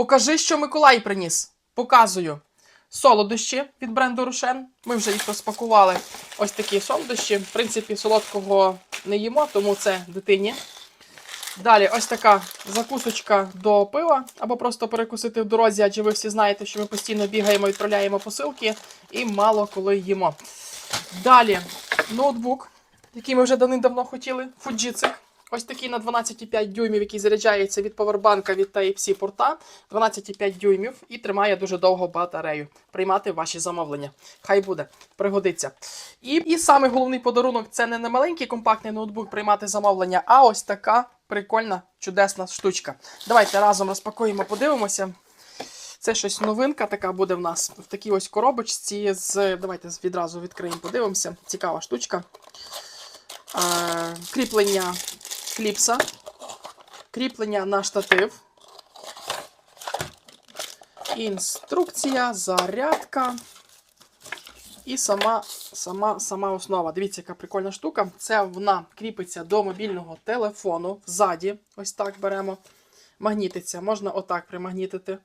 Покажи, що Миколай приніс. Показую. Солодощі від бренду Рошен. Ми вже їх розпакували. Ось такі солодощі. В принципі, солодкого не їмо, тому це дитині. Далі, ось така закусочка до пива, або просто перекусити в дорозі, адже ви всі знаєте, що ми постійно бігаємо, відправляємо посилки і мало коли їмо. Далі ноутбук, який ми вже давним-давно хотіли. Fujitsu. Ось такий на 12,5 дюймів, який заряджається від повербанка від Type-C порта. 12,5 дюймів і тримає дуже довго батарею. Приймати ваші замовлення. Хай буде, пригодиться. І, і саме головний подарунок це не на маленький компактний ноутбук приймати замовлення, а ось така прикольна, чудесна штучка. Давайте разом розпакуємо, подивимося. Це щось новинка така буде в нас. В такій ось коробочці з. Давайте відразу відкриємо, подивимося. Цікава штучка. Е, кріплення кліпса. Кріплення на штатив. Інструкція, зарядка. І сама, сама, сама основа. Дивіться, яка прикольна штука. Це вона кріпиться до мобільного телефону. Ззаді, ось так беремо. Магнітиться. Можна отак примагнітити.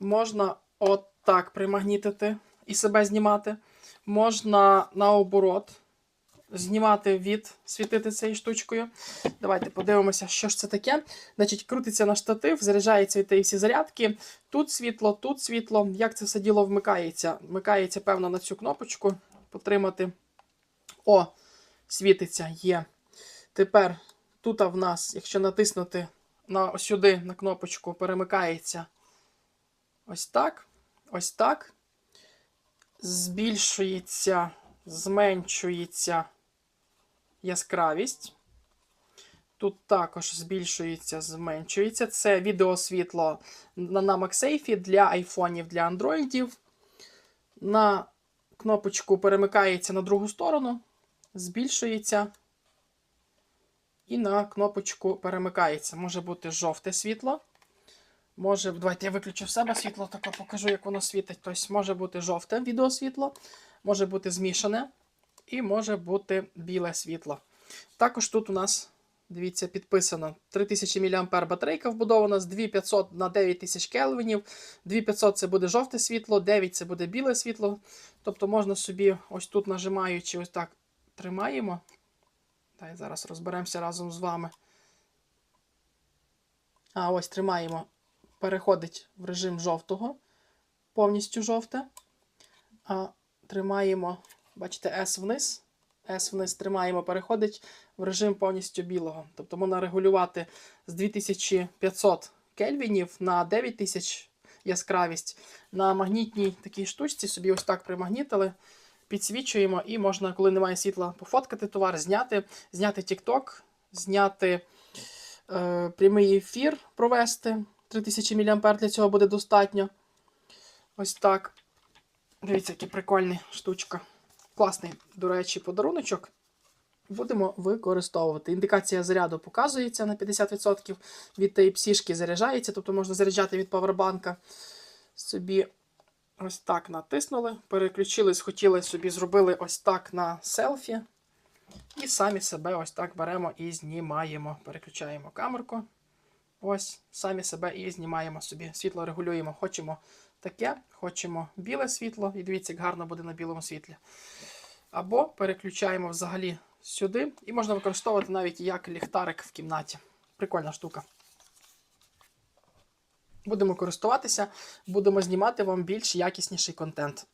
Можна отак примагнітити і себе знімати. Можна наоборот знімати від, світити цією штучкою. Давайте подивимося, що ж це таке. Значить, крутиться на штатив, заряджається від всі зарядки. Тут світло, тут світло. Як це все діло вмикається? Вмикається, певно, на цю кнопочку. Потримати. О, світиться, є. Тепер тут в нас, якщо натиснути на сюди на кнопочку, перемикається ось так. Ось так. Збільшується, зменшується яскравість. Тут також збільшується, зменшується. Це відеосвітло на, MagSafe для айфонів, для андроїдів. На кнопочку перемикається на другу сторону, збільшується. І на кнопочку перемикається. Може бути жовте світло. Може, давайте я виключу в себе світло, тако покажу, як воно світить. Тобто може бути жовте відеосвітло, може бути змішане, і може бути біле світло. Також тут у нас, дивіться, підписано 3000 мА батарейка вбудована з 2500 на 9000 кельвінів. 2500 це буде жовте світло, 9 це буде біле світло. Тобто можна собі ось тут нажимаючи, ось так тримаємо. Дай зараз розберемося разом з вами. А ось тримаємо. Переходить в режим жовтого, повністю жовте. А тримаємо, бачите, S вниз. S вниз тримаємо, переходить в режим повністю білого. Тобто можна регулювати з 2500 кельвінів на 9000 яскравість. На магнітній такій штучці собі ось так примагнітили, підсвічуємо, і можна, коли немає світла, пофоткати товар, зняти, зняти TikTok, зняти е, прямий ефір провести. 3000 мА для цього буде достатньо. Ось так. Дивіться, який прикольний штучка. Класний, до речі, подаруночок. Будемо використовувати. Індикація заряду показується на 50% від Type-C заряджається, тобто можна заряджати від павербанка. Собі ось так натиснули, переключились, хотіли собі зробили ось так на селфі. І самі себе ось так беремо і знімаємо. Переключаємо камерку. Ось, самі себе і знімаємо собі. Світло регулюємо. Хочемо таке, хочемо біле світло. І дивіться, як гарно буде на білому світлі. Або переключаємо взагалі сюди. І можна використовувати навіть як ліхтарик в кімнаті. Прикольна штука. Будемо користуватися, будемо знімати вам більш якісніший контент.